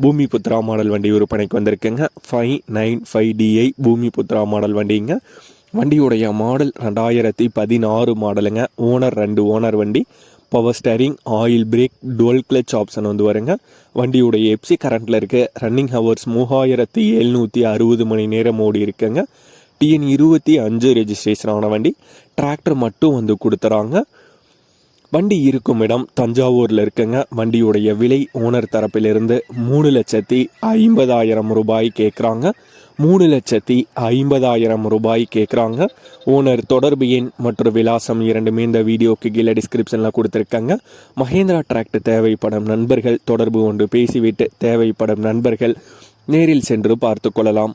பூமி புத்ரா மாடல் வண்டி விற்பனைக்கு வந்திருக்குங்க. ஃபைவ் நைன் ஃபைவ் டிஐ பூமி புத்ரா மாடல் வண்டிங்க. வண்டியுடைய மாடல் ரெண்டாயிரத்தி பதினாறு மாடலுங்க. ஓனர் ரெண்டு ஓனர் வண்டி. Power steering oil brake dual clutch option வந்து வருங்க. வண்டியுடைய எப்சி கரண்ட்டில் இருக்க. ரன்னிங் ஹவர்ஸ் மூவாயிரத்தி எழுநூற்றி அறுபது மணி நேரம் ஓடி இருக்குங்க. டிஎன் இருபத்தி அஞ்சு ரெஜிஸ்ட்ரேஷன் ஆன வண்டி. டிராக்டர் மட்டும் வந்து கொடுத்துறாங்க. வண்டி இருக்கும் இடம் தஞ்சாவூரில் இருக்குங்க. வண்டியுடைய விலை ஓனர் தரப்பிலிருந்து மூணு லட்சத்தி ஐம்பதாயிரம் ரூபாய் கேட்குறாங்க மூணு லட்சத்தி ஐம்பதாயிரம் ரூபாய் கேட்குறாங்க ஓனர் தொடர்பு எண் மற்றும் விலாசம் இரண்டுமே இந்த வீடியோக்கு கீழே டிஸ்கிரிப்ஷனில் கொடுத்துருக்காங்க. மகேந்திரா டிராக்டர் தேவைப்படும் நண்பர்கள் தொடர்பு கொண்டு பேசிவிட்டு தேவைப்படும் நண்பர்கள் நேரில் சென்று பார்த்து கொள்ளலாம்.